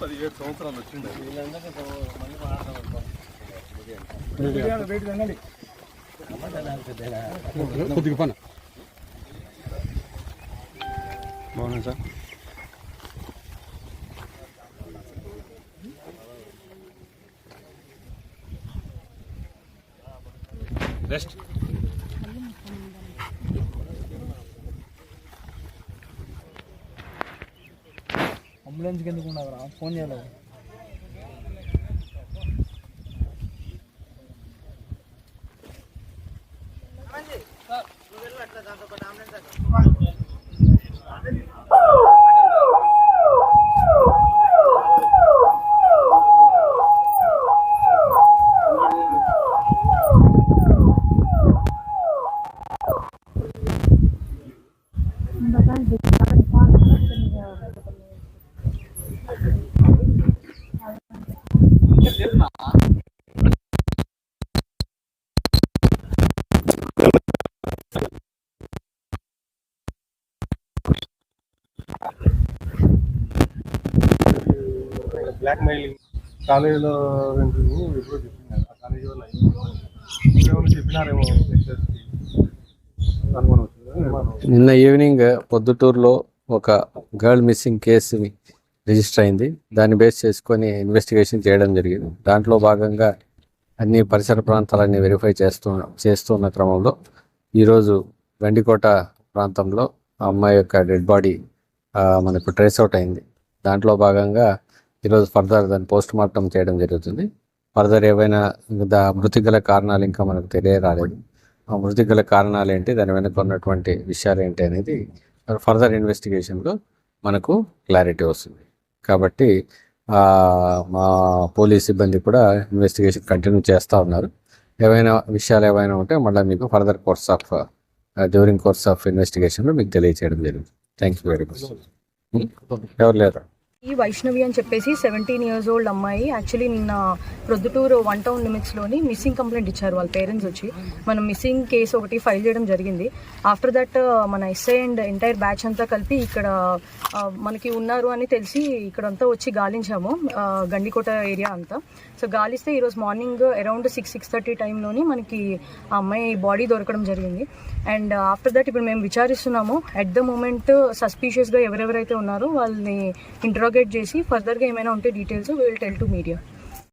పదిహేడు సంవత్సరాలు వచ్చింది. కొద్దిగా పని. బాగున్నాయి సార్? రెస్ట్ అంబులెన్స్కి ఎందుకు ఉండవురా ఫోన్ చేయలేదు బ్లాక్ మెయిలింగ్ కాలేజీలో ఎప్పుడో చెప్పినారు. ఆ కాలేజీ వల్ల ఏమైనా చెప్పినారేమో లెక్చర్స్కి అనుమానం నిన్న ఈవినింగ్ పొద్దుటూరులో ఒక గర్ల్ మిస్సింగ్ కేసు రిజిస్టర్ అయింది. దాన్ని బేస్ చేసుకొని ఇన్వెస్టిగేషన్ చేయడం జరిగింది. దాంట్లో భాగంగా అన్ని పరిసర ప్రాంతాలన్నీ వెరిఫై చేస్తూ చేస్తున్న క్రమంలో ఈరోజు వెండికోట ప్రాంతంలో ఆ అమ్మాయి యొక్క డెడ్ బాడీ మనకు ట్రేస్ అవుట్ అయింది. దాంట్లో భాగంగా ఈరోజు ఫర్దర్ దాన్ని పోస్ట్ మార్టం చేయడం జరుగుతుంది. ఫర్దర్ ఏవైనా మృతి గల కారణాలు ఇంకా మనకు తెలియరాలేదు. ఆ మృతి గల కారణాలు ఏంటి? దాని వెనక ఉన్నటువంటి విషయాలు ఏంటి అనేది ఫర్దర్ ఇన్వెస్టిగేషన్లో మనకు క్లారిటీ వస్తుంది. కాబట్టి మా పోలీస్ సిబ్బంది కూడా ఇన్వెస్టిగేషన్ కంటిన్యూ చేస్తూ ఉన్నారు. ఏవైనా విషయాలు ఏవైనా ఉంటే మళ్ళీ మీకు further course of during course of ఇన్వెస్టిగేషన్లో మీకు తెలియచేయడం జరుగుతుంది. Thank you very much. ఎవరు లేరు? ఈ వైష్ణవి అని చెప్పేసి సెవెంటీన్ ఇయర్స్ ఓల్డ్ అమ్మాయి. యాక్చువల్లీ నిన్న ప్రొద్దుటూరు వన్ టౌన్ లిమిట్స్లోని మిస్సింగ్ కంప్లైంట్ ఇచ్చారు వాళ్ళ పేరెంట్స్ వచ్చి. మనం మిస్సింగ్ కేసు ఒకటి ఫైల్ చేయడం జరిగింది. ఆఫ్టర్ దట్ మన ఎస్ఐ అండ్ ఎంటైర్ బ్యాచ్ అంతా కలిపి ఇక్కడ మనకి ఉన్నారు అని తెలిసి ఇక్కడంతా వచ్చి గాలించాము గండికోట ఏరియా అంతా. సో గాలిస్తే ఈరోజు morning around six six thirty టైంలోని మనకి ఆ అమ్మాయి బాడీ దొరకడం జరిగింది. అండ్ ఆఫ్టర్ దట్ ఇప్పుడు మేము విచారిస్తున్నాము. అట్ ద మూమెంట్ సస్పీషియస్గా ఎవరెవరైతే ఉన్నారో వాళ్ళని ఇంట్రోగేట్ చేసి ఫర్దర్గా ఏమైనా ఉంటే details will tell to media.